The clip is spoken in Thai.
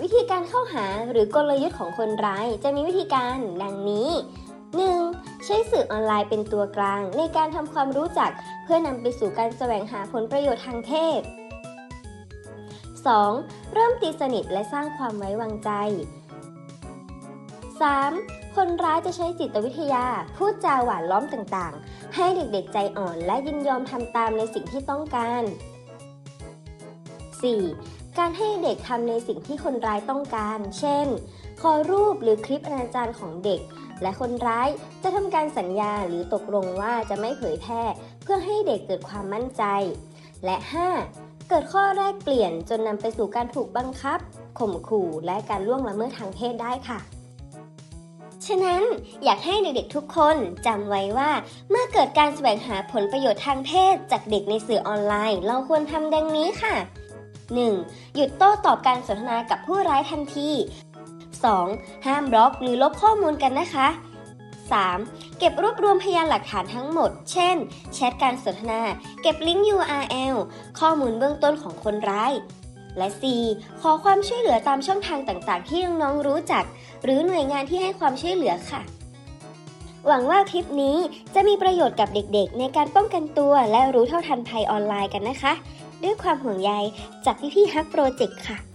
วิธีการเข้าหาหรือกลยุทธ์ของคนร้ายจะมีวิธีการดังนี้ 1. ใช้สื่อออนไลน์เป็นตัวกลาง ในการทำความรู้จักเพื่อนำไปสู่การแสวงหาผลประโยชน์ทางเพศ 2. เริ่มตีสนิทและสร้างความไว้วางใจ 3. คนร้ายจะใช้จิตวิทยา พูดจาหวานล้อมต่างๆ ให้เด็กๆใจอ่อนและยินยอมทำตามในสิ่งที่ต้องการ 4. การให้เด็กทำในสิ่งที่คนร้ายต้องการ เช่น ขอรูปหรือคลิปอนาจารของเด็ก และคนร้ายจะทำการสัญญาหรือตกลงว่าจะไม่เผยแพร่ เพื่อให้เด็กเกิดความมั่นใจ และ 5. เกิดข้อแรกเปลี่ยนจนนำไปสู่การถูกบังคับ ข่มขู่ และการล่วงละเมิดทางเพศได้ค่ะฉะนั้นอยากให้เด็กๆทุกคนจำไว้ว่า เมื่อเกิดการแสวงหาผลประโยชน์ทางเพศจากเด็กในสื่อออนไลน์ เราควรทำดังนี้ค่ะ 1. หยุดโต้ตอบการสนทนากับผู้ร้ายทันที 2. ห้ามบล็อกหรือลบข้อมูลกันนะคะ 3. เก็บรวบรวมพยานหลักฐานทั้งหมด เช่น แชทการสนทนา เก็บลิงก์ URL ข้อมูลเบื้องต้นของคนร้าย และ 4. ขอความช่วยเหลือตามช่องทางต่างๆ ที่น้องๆรู้จัก หรือหน่วยงานที่ให้ความช่วยเหลือค่ะ หวังว่าคลิปนี้จะมีประโยชน์กับเด็กๆ ในการป้องกันตัวและรู้เท่าทันภัยออนไลน์กันนะคะ ด้วยความห่วงใยจากพี่ๆฮักโปรเจกต์ค่ะ